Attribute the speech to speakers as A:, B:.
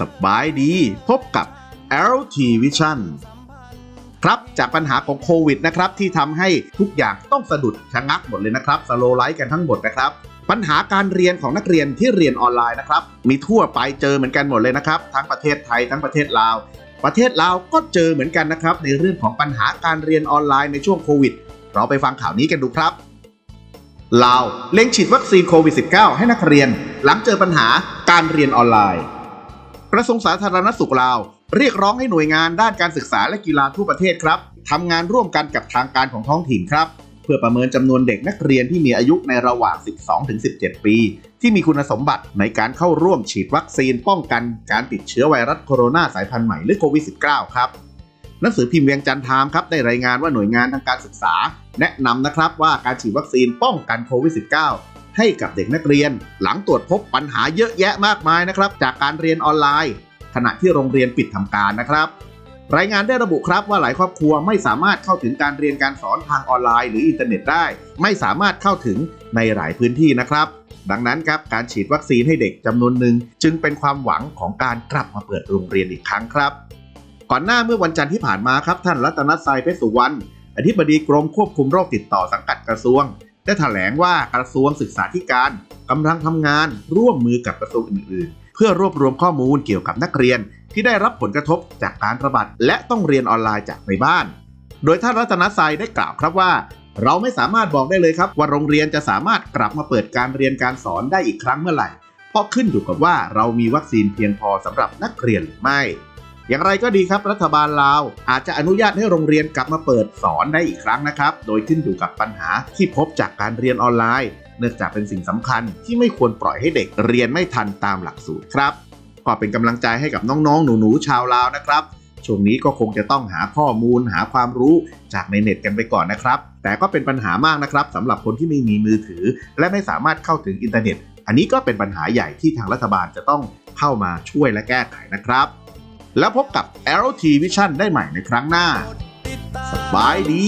A: สบายดี พบกับ LT Vision ครับจากปัญหาของโควิดนะครับที่ทำให้ทุกอย่างต้องสะดุดชะงักหมดเลยนะครับสโลไลท์กันทั้งหมดนะครับปัญหาการเรียนของนักเรียนที่เรียนออนไลน์นะครับ มีทั่วไปเจอเหมือนกันหมดเลยนะครับ ทั้งประเทศไทยทั้งประเทศลาว ประเทศลาวก็เจอเหมือนกันนะครับ ในเรื่องของปัญหาการเรียนออนไลน์ในช่วงโควิด เราไปฟังข่าวนี้กันดูครับลาวเล็งฉีดวัคซีนโควิด -19 ให้นักเรียน หลังเจอปัญหาการเรียนออนไลน์ กระทรวงสาธารณสุขลาว เรียกร้องให้หน่วยงานด้านการศึกษาและกีฬาทั่วประเทศครับทำงานร่วมกันกับทางการของท้องถิ่นครับ เพื่อประเมินจำนวนเด็กนักเรียนที่มีอายุในระหว่าง 12-17 ปี ที่มีคุณสมบัติในการเข้าร่วมฉีดวัคซีนป้องกันการติดเชื้อไวรัสโคโรนาสายพันธุ์ใหม่หรือโควิด -19 ครับหนังสือพิมพ์เวียงจันทร์ไทม์ครับได้รายงานว่าหน่วยงานทางการศึกษา แนะนำนะครับว่าการฉีดวัคซีนป้องกันโควิด -19 ให้กับเด็กนักเรียน หลังตรวจพบปัญหาเยอะแยะมากมายนะครับ จากการเรียนออนไลน์ ขณะที่โรงเรียนปิดทำการนะครับ รายงานได้ระบุครับว่าหลายครอบครัวไม่สามารถเข้าถึงการเรียนการสอนทางออนไลน์หรืออินเทอร์เน็ตได้ ไม่สามารถเข้าถึงในหลายพื้นที่นะครับ ดังนั้นครับการฉีดวัคซีนให้เด็กจำนวนหนึ่งจึงเป็นความหวังของการกลับมาเปิดโรงเรียนอีกครั้งครับ ก่อนหน้าเมื่อวันจันทร์ที่ผ่านมาครับท่านรัตนทรายเพชรสุวรรณอธิบดีกรมควบคุมโรคติดต่อสังกัดกระทรวง ได้แถลงว่ากระทรวงศึกษาธิการกำลังทำงานร่วมมือกับกระทรวงอื่น ๆ เพื่อรวบรวมข้อมูลเกี่ยวกับนักเรียน ที่ได้รับผลกระทบจากการระบาดและต้องเรียนออนไลน์จากในบ้าน โดยท่านรัตนทรายได้กล่าวครับว่า เราไม่สามารถบอกได้เลยครับ ว่าโรงเรียนจะสามารถกลับมาเปิดการเรียนการสอนได้อีกครั้งเมื่อไหร่เพราะขึ้นอยู่กับว่าเรามีวัคซีนเพียงพอสำหรับนักเรียนหรือไม่ อย่างไรก็ดีครับรัฐบาลลาว อาจจะอนุญาตให้โรงเรียนกลับมาเปิดสอนได้อีกครั้งนะครับ โดยขึ้นอยู่กับปัญหาที่พบจากการเรียนออนไลน์ เนื่องจากเป็นสิ่งสำคัญที่ไม่ควรปล่อยให้เด็กเรียนไม่ทันตามหลักสูตรครับก็เป็นกำลังใจให้กับน้องๆ หนูๆชาวลาวนะครับช่วงนี้ก็คงจะต้องหาข้อมูลหาความรู้จากในเน็ตกันไปก่อนนะครับ แต่ก็เป็นปัญหามากนะครับสำหรับคนที่ไม่มีมือถือ และไม่สามารถเข้าถึงอินเทอร์เน็ต อันนี้ก็เป็นปัญหาใหญ่ที่ทางรัฐบาลจะต้องเข้ามาช่วยและแก้ไขนะครับ แล้วพบกับ LT Vision ได้ใหม่ในครั้งหน้า สบายดี